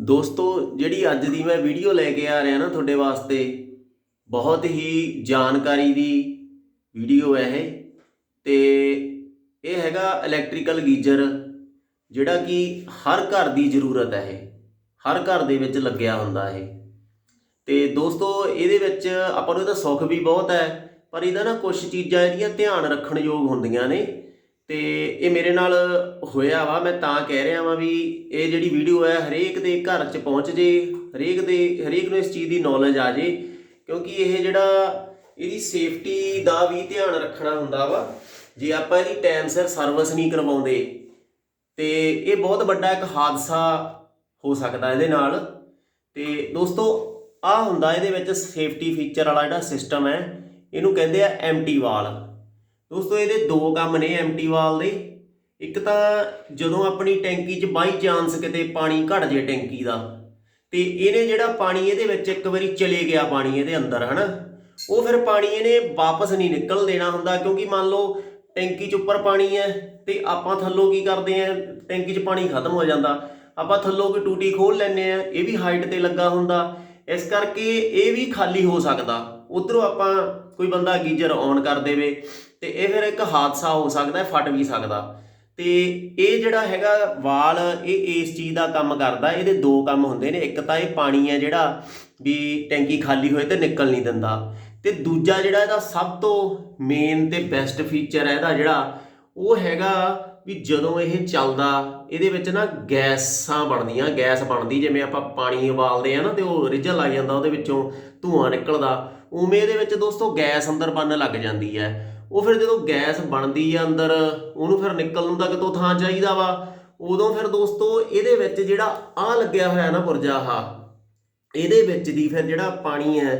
ਦੋਸਤੋ, ਜਿਹੜੀ ਅੱਜ ਦੀ ਮੈਂ ਵੀਡੀਓ ਲੈ ਕੇ ਆ ਰਿਹਾ ਨਾ ਤੁਹਾਡੇ ਵਾਸਤੇ, ਬਹੁਤ ਹੀ ਜਾਣਕਾਰੀ ਦੀ ਵੀਡੀਓ ਹੈ ਇਹ। ਤੇ ਇਹ ਹੈਗਾ ਇਲੈਕਟ੍ਰੀਕਲ ਗੀਜ਼ਰ ਜਿਹੜਾ ਕਿ ਹਰ ਘਰ ਦੀ ਜ਼ਰੂਰਤ ਹੈ ਇਹ। ਹਰ ਘਰ ਦੇ ਵਿੱਚ ਲੱਗਿਆ ਹੁੰਦਾ ਇਹ। ਤੇ ਦੋਸਤੋ, ਇਹਦੇ ਵਿੱਚ ਆਪਾਂ ਨੂੰ ਇਹਦਾ ਸੁੱਖ ਵੀ ਬਹੁਤ ਹੈ, ਪਰ ਇਹਦਾ ਨਾ ਕੁਝ ਚੀਜ਼ਾਂ ਇਹਦੀਆਂ ਧਿਆਨ ਰੱਖਣ ਯੋਗ ਹੁੰਦੀਆਂ ਨੇ। ਤੇ ਇਹ ਮੇਰੇ ਨਾਲ ਹੋਇਆ ਵਾ, ਮੈਂ ਤਾਂ ਕਹਿ ਰਿਹਾ ਵਾਂ ਵੀ ਇਹ ਜਿਹੜੀ ਵੀਡੀਓ ਹੈ, ਹਰੇਕ ਦੇ ਘਰ 'ਚ ਪਹੁੰਚ ਜੇ, ਹਰੇਕ ਦੇ, ਹਰੇਕ ਨੂੰ ਇਸ ਚੀਜ਼ ਦੀ ਨੌਲੇਜ ਆ ਜੇ, ਕਿਉਂਕਿ ਇਹ ਜਿਹੜਾ ਇਹਦੀ ਸੇਫਟੀ ਦਾ ਵੀ ਧਿਆਨ ਰੱਖਣਾ ਹੁੰਦਾ ਵਾ, ਜੇ ਆਪਾਂ ਇਹਦੀ ਟਾਈਮ ਸਿਰ ਸਰਵਿਸ ਨਹੀਂ ਕਰਵਾਉਂਦੇ, ਤੇ ਇਹ ਬਹੁਤ ਵੱਡਾ ਇੱਕ ਹਾਦਸਾ ਹੋ ਸਕਦਾ ਇਹਦੇ ਨਾਲ। ਤੇ ਦੋਸਤੋ ਆ ਹੁੰਦਾ ਇਹਦੇ ਵਿੱਚ ਸੇਫਟੀ ਫੀਚਰ ਵਾਲਾ ਜਿਹੜਾ ਸਿਸਟਮ ਹੈ, ਇਹਨੂੰ ਕਹਿੰਦੇ ਆ ਐਮਟੀ ਵਾਲ ਦੋਸਤੋ, ਇਹਦੇ ਦੋ ਕੰਮ ਨੇ ਐਮਟੀ ਵਾਲ ਦੇ। ਇੱਕ ਤਾਂ ਜਦੋਂ ਆਪਣੀ ਟੈਂਕੀ 'ਚ ਬਾਈ ਚਾਂਸ ਕਿਤੇ ਪਾਣੀ ਘਟ ਜੇ ਟੈਂਕੀ ਦਾ, ਤੇ ਇਹਨੇ ਜਿਹੜਾ ਪਾਣੀ ਇਹਦੇ ਵਿੱਚ ਇੱਕ ਵਾਰੀ ਚਲੇ ਗਿਆ ਪਾਣੀ ਇਹਦੇ ਅੰਦਰ, ਹਨਾ? ਉਹ ਫਿਰ ਪਾਣੀ ਇਹਨੇ ਵਾਪਸ ਨਹੀਂ ਨਿਕਲ ਦੇਣਾ ਹੁੰਦਾ, ਕਿਉਂਕਿ ਮੰਨ ਲਓ ਟੈਂਕੀ 'ਚ ਉੱਪਰ ਪਾਣੀ ਹੈ ਤੇ ਆਪਾਂ ਥੱਲੋਂ ਕੀ ਕਰਦੇ ਆ ਟੈਂਕੀ 'ਚ ਪਾਣੀ ਖਤਮ ਹੋ ਜਾਂਦਾ। ਆਪਾਂ ਥੱਲੋਂ ਕੋਈ ਟੂਟੀ ਖੋਲ ਲੈਂਦੇ ਆ ਇਹ ਵੀ ਹਾਈਟ ਤੇ ਲੱਗਾ ਹੁੰਦਾ। ਇਸ ਕਰਕੇ ਇਹ ਵੀ ਖਾਲੀ ਹੋ ਸਕਦਾ। ਉਧਰੋਂ ਆਪਾਂ ਕੋਈ ਬੰਦਾ ਗੀਜ਼ਰ ਔਨ ਕਰ ਦੇਵੇ ਤੇ ਇਹ ਫਿਰ ਇੱਕ ਹਾਦਸਾ ਹੋ ਸਕਦਾ ਹੈ, ਫਟ ਵੀ ਸਕਦਾ। ਤੇ ਇਹ ਜਿਹੜਾ ਹੈਗਾ ਵਾਲ ਇਹ ਇਸ ਚੀਜ਼ ਦਾ ਕੰਮ ਕਰਦਾ ਇਹਦੇ ਦੋ ਕੰਮ ਹੁੰਦੇ ਨੇ। ਇੱਕ ਤਾਂ ਇਹ ਪਾਣੀ ਹੈ ਜਿਹੜਾ ਵੀ ਟੈਂਕੀ ਖਾਲੀ ਹੋਏ ਤੇ ਨਿਕਲ ਨਹੀਂ ਦਿੰਦਾ। ਤੇ ਦੂਜਾ ਜਿਹੜਾ ਇਹਦਾ ਸਭ ਤੋਂ ਮੇਨ ਤੇ ਬੈਸਟ ਫੀਚਰ ਹੈ ਇਹਦਾ ਜਿਹੜਾ ਉਹ ਹੈਗਾ ਵੀ ਜਦੋਂ ਇਹ ਚੱਲਦਾ, ਇਹਦੇ ਵਿੱਚ ਨਾ ਗੈਸਾਂ ਬਣਦੀਆਂ, ਗੈਸ ਬਣਦੀ, ਜਿਵੇਂ ਆਪਾਂ ਪਾਣੀ ਉਬਾਲਦੇ ਆ ਨਾ ਤੇ ਉਹ ਰਿੱਝਣ ਆ ਜਾਂਦਾ ਉਹਦੇ ਵਿੱਚੋਂ ਧੂਆਂ ਨਿਕਲਦਾ, ਉਵੇਂ ਇਹਦੇ ਵਿੱਚ ਦੋਸਤੋ ਗੈਸ ਅੰਦਰ ਬਣਨ ਲੱਗ ਜਾਂਦੀ ਹੈ। ਉਹ ਫਿਰ ਜਦੋਂ ਗੈਸ ਬਣਦੀ ਆ ਅੰਦਰ, ਉਹਨੂੰ ਫਿਰ ਨਿਕਲਣ ਨੂੰ ਤਾਂ ਕਿਤੋਂ ਥਾਂ ਚਾਹੀਦਾ ਵਾ। ਉਦੋਂ ਫਿਰ ਦੋਸਤੋ ਇਹਦੇ ਵਿੱਚ ਜਿਹੜਾ ਆ ਲੱਗਿਆ ਹੋਇਆ ਨਾ ਪੁਰਜਾ ਆਹ, ਇਹਦੇ ਵਿੱਚ ਦੀ ਫਿਰ ਜਿਹੜਾ ਪਾਣੀ ਹੈ,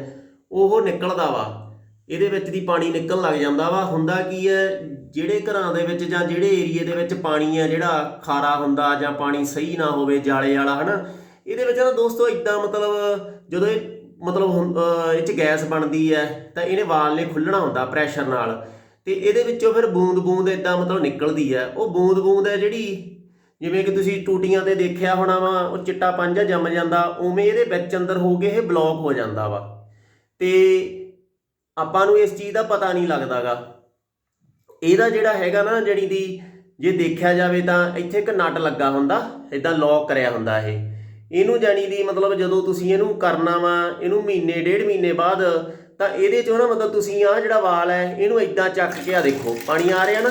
ਉਹ ਨਿਕਲਦਾ ਵਾ। ਇਹਦੇ ਵਿੱਚ ਦੀ ਪਾਣੀ ਨਿਕਲਣ ਲੱਗ ਜਾਂਦਾ ਵਾ। ਹੁੰਦਾ ਕੀ ਹੈ ਜਿਹੜੇ ਘਰਾਂ ਦੇ ਵਿੱਚ ਜਾਂ ਜਿਹੜੇ ਏਰੀਏ ਦੇ ਵਿੱਚ ਪਾਣੀ ਹੈ ਜਿਹੜਾ ਖਾਰਾ ਹੁੰਦਾ ਜਾਂ ਪਾਣੀ ਸਹੀ ਨਾ ਹੋਵੇ ਜਾਲੇ ਵਾਲਾ ਹਨਾ? ਇਹਦੇ ਵਿੱਚ ਨਾ ਦੋਸਤੋ ਇਦਾਂ ਮਤਲਬ ਜਦੋਂ ਇਹ ਮਤਲਬ ਹੁਣ, ਇਹ ਚ ਗੈਸ ਬਣਦੀ ਹੈ ਤਾਂ ਇਹਨੇ ਵਾਲ ਨੇ ਖੁੱਲਣਾ ਹੁੰਦਾ ਪ੍ਰੈਸ਼ਰ ਨਾਲ। ਤੇ ਇਹਦੇ ਵਿੱਚੋਂ ਫਿਰ ਬੂੰਦ ਬੂੰਦ ਇਦਾਂ ਮਤਲਬ ਨਿਕਲਦੀ ਹੈ। ਉਹ ਬੂੰਦ ਬੂੰਦ ਹੈ ਜਿਹੜੀ ਜਿਵੇਂ ਕਿ ਤੁਸੀਂ ਟੂਟੀਆਂ ਤੇ ਦੇਖਿਆ ਹੋਣਾ ਵਾ ਉਹ ਚਿੱਟਾ ਪੰਜਾ ਜੰਮ ਜਾਂਦਾ ਉਵੇਂ ਇਹਦੇ ਵਿੱਚ ਅੰਦਰ ਹੋ ਕੇ ਇਹ ਬਲੌਕ ਹੋ ਜਾਂਦਾ ਵਾ। ਤੇ ਆਪਾਂ ਨੂੰ ਇਸ ਚੀਜ਼ ਦਾ ਪਤਾ ਨਹੀਂ ਲੱਗਦਾਗਾ। ਇਹਦਾ ਜਿਹੜਾ ਹੈਗਾ ਨਾ ਜਿਹੜੀ ਦੀ, ਜੇ ਦੇਖਿਆ ਜਾਵੇ ਤਾਂ ਇੱਥੇ ਇੱਕ ਨਟ ਲੱਗਾ ਹੁੰਦਾ ਇਦਾਂ ਲੌਕ ਕਰਿਆ ਹੁੰਦਾ ਇਹ। ਇਹਨੂੰ ਜਾਣੀ ਦੀ ਮਤਲਬ ਜਦੋਂ ਤੁਸੀਂ ਇਹਨੂੰ ਕਰਨਾ ਵਾ, ਇਹਨੂੰ ਮਹੀਨੇ, ਡੇਢ ਮਹੀਨੇ ਬਾਅਦ, ਤਾਂ ਇਹਦੇ ਚੋਂ ਨਾ ਮਤਲਬ ਤੁਸੀਂ ਆ ਜਿਹੜਾ ਵਾਲ ਹੈ, ਇਹਨੂੰ ਇਦਾਂ ਚੱਕ ਕੇ ਆ ਦੇਖੋ, ਪਾਣੀ ਆ ਰਿਹਾ ਨਾ।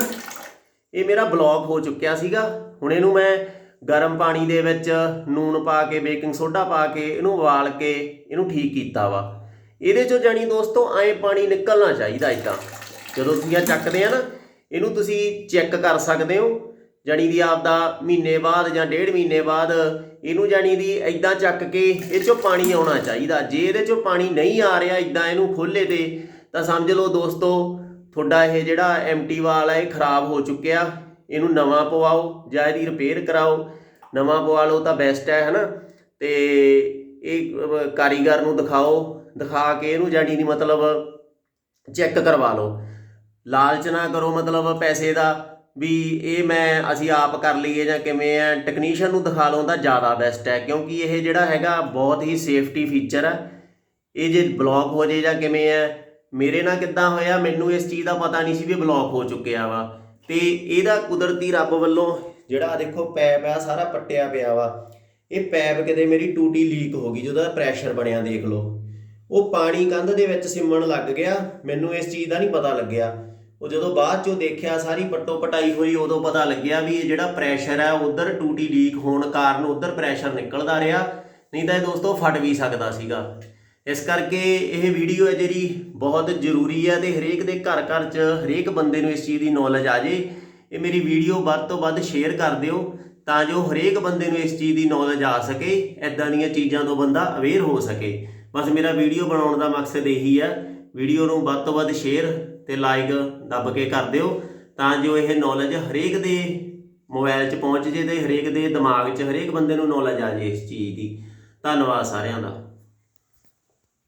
ਇਹ ਮੇਰਾ ਬਲੌਕ ਹੋ ਚੁੱਕਿਆ ਸੀਗਾ। ਹੁਣ ਇਹਨੂੰ ਮੈਂ ਗਰਮ ਪਾਣੀ ਦੇ ਵਿੱਚ ਨੂਨ ਪਾ ਕੇ, ਬੇਕਿੰਗ ਸੋਡਾ ਪਾ ਕੇ, ਇਹਨੂੰ ਉਬਾਲ ਕੇ, ਇਹਨੂੰ ਠੀਕ ਕੀਤਾ ਵਾ। ਇਹਦੇ ਚੋਂ ਜਾਣੀ ਦੋਸਤੋ ਐਂ ਪਾਣੀ ਨਿਕਲਣਾ ਚਾਹੀਦਾ ਇਦਾਂ ਜਦੋਂ ਤੁਸੀਂ ਆ ਚੱਕਦੇ ਆ ਨਾ, ਇਹਨੂੰ ਤੁਸੀਂ ਚੈੱਕ ਕਰ ਸਕਦੇ ਹੋ। ਜਾਣੀ ਦੀ ਆਪਦਾ ਮਹੀਨੇ ਬਾਅਦ ਜਾਂ ਡੇਢ ਮਹੀਨੇ ਬਾਅਦ ਇਹਨੂੰ ਜਾਣੀ ਦੀ ਇਦਾਂ ਚੱਕ ਕੇ ਇਹ ਚੋਂ ਪਾਣੀ ਆਉਣਾ ਚਾਹੀਦਾ। ਜੇ ਇਹਦੇ ਚੋਂ ਪਾਣੀ ਨਹੀਂ ਆ ਰਿਹਾ ਇਦਾਂ ਇਹਨੂੰ ਖੋਲੇ ਤੇ, ਤਾਂ ਸਮਝ ਲਓ ਦੋਸਤੋ, ਤੁਹਾਡਾ ਇਹ ਜਿਹੜਾ ਐਮਟੀ ਵਾਲ ਹੈ ਇਹ ਖਰਾਬ ਹੋ ਚੁੱਕਿਆ। ਇਹਨੂੰ ਨਵਾਂ ਪਵਾਓ ਜਾਂ ਇਹਦੀ ਰਿਪੇਅਰ ਕਰਾਓ। ਨਵਾਂ ਪਵਾ ਲਓ ਤਾਂ ਬੈਸਟ ਹੈ, ਹਨਾ? ਤੇ ਇਹ ਕਾਰੀਗਰ ਨੂੰ ਦਿਖਾਓ। ਦਿਖਾ ਕੇ ਇਹਨੂੰ ਜਾਣੀ ਨਹੀਂ ਮਤਲਬ ਚੈੱਕ ਕਰਵਾ ਲਓ। ਲਾਲਚ ਨਾ ਕਰੋ ਮਤਲਬ ਪੈਸੇ ਦਾ ਵੀ ਇਹ ਮੈਂ, ਅਸੀਂ ਆਪ ਕਰ ਲਈਏ ਜਾਂ ਕਿਵੇਂ ਆ। ਟੈਕਨੀਸ਼ੀਅਨ ਨੂੰ ਦਿਖਾ ਲਓ ਤਾਂ ਜ਼ਿਆਦਾ ਬੈਸਟ ਹੈ, ਕਿਉਂਕਿ ਇਹ ਜਿਹੜਾ ਹੈਗਾ ਬਹੁਤ ਹੀ ਸੇਫਟੀ ਫੀਚਰ ਹੈ ਇਹ ਜੇ ਬਲੌਕ ਹੋ ਜੇ ਜਾਂ ਕਿਵੇਂ ਆ, ਮੇਰੇ ਨਾਲ ਕਿੱਦਾਂ ਹੋਇਆ, ਮੈਨੂੰ ਇਸ ਚੀਜ਼ ਦਾ ਪਤਾ ਨਹੀਂ ਸੀ ਵੀ ਬਲੌਕ ਹੋ ਚੁੱਕਿਆ ਵਾ। ਤੇ ਇਹਦਾ ਕੁਦਰਤੀ ਰੱਬ ਵੱਲੋਂ ਜਿਹੜਾ ਦੇਖੋ ਪੈਪ ਆ, ਸਾਰਾ ਪੱਟਿਆ ਪਿਆ ਵਾ। ਇਹ ਪੈਪ ਕਿਤੇ ਮੇਰੀ ਟੂਟੀ ਲੀਕ ਹੋ ਗਈ ਜਿਹਦਾ ਪ੍ਰੈਸ਼ਰ ਬਣਿਆ ਦੇਖ ਲਓ। ਉਹ ਪਾਣੀ ਕੰਧ ਦੇ ਵਿੱਚ ਸਿਮਣ ਲੱਗ ਗਿਆ। ਮੈਨੂੰ ਇਸ ਚੀਜ਼ ਦਾ ਨਹੀਂ ਪਤਾ ਲੱਗਿਆ। ਉਹ ਜਦੋਂ ਬਾਅਦ ਚੋਂ ਦੇਖਿਆ, ਸਾਰੀ ਪੱਟੋ ਪਟਾਈ ਹੋਈ, ਉਦੋਂ ਪਤਾ ਲੱਗਿਆ ਵੀ ਇਹ ਜਿਹੜਾ ਪ੍ਰੈਸ਼ਰ ਹੈ ਉਧਰ ਟੂਟੀ ਲੀਕ ਹੋਣ ਕਾਰਨ ਉਧਰ ਪ੍ਰੈਸ਼ਰ ਨਿਕਲਦਾ ਰਿਹਾ। ਨਹੀਂ ਤਾਂ ਇਹ ਦੋਸਤੋ ਫਟ ਵੀ ਸਕਦਾ ਸੀਗਾ। ਇਸ ਕਰਕੇ ਇਹ ਵੀਡੀਓ ਹੈ ਜਿਹੜੀ ਬਹੁਤ ਜ਼ਰੂਰੀ ਹੈ ਤੇ ਹਰੇਕ ਦੇ ਘਰ ਘਰ 'ਚ, ਹਰੇਕ ਬੰਦੇ ਨੂੰ ਇਸ ਚੀਜ਼ ਦੀ ਨੌਲੇਜ ਆ ਜੇ। ਇਹ ਮੇਰੀ ਵੀਡੀਓ ਵੱਧ ਤੋਂ ਵੱਧ ਸ਼ੇਅਰ ਕਰ ਦਿਓ, ਤਾਂ ਜੋ ਹਰੇਕ ਬੰਦੇ ਨੂੰ ਇਸ ਚੀਜ਼ ਦੀ ਨੌਲੇਜ ਆ ਸਕੇ ਐਦਾਂ ਦੀਆਂ ਚੀਜ਼ਾਂ ਤੋਂ ਬੰਦਾ ਅਵੇਅਰ ਹੋ ਸਕੇ। ਬਸ ਮੇਰਾ ਵੀਡੀਓ ਬਣਾਉਣ ਦਾ ਮਕਸਦ ਇਹੀ ਹੈ ਵੀਡੀਓ ਨੂੰ ਵੱਧ ਤੋਂ ਵੱਧ ਸ਼ੇਅਰ ਤੇ ਲਾਈਕ ਦੱਬ ਕੇ ਕਰ ਦਿਓ ਤਾਂ ਜੋ ਇਹ ਨੌਲੇਜ ਹਰੇਕ ਦੇ ਮੋਬਾਈਲ 'ਚ ਪਹੁੰਚ ਜੇ ਤੇ ਹਰੇਕ ਦੇ ਦਿਮਾਗ 'ਚ ਹਰੇਕ ਬੰਦੇ ਨੂੰ ਨੌਲੇਜ ਆ ਜੇ ਇਸ ਚੀਜ਼ ਦੀ। ਧੰਨਵਾਦ ਸਾਰਿਆਂ ਦਾ।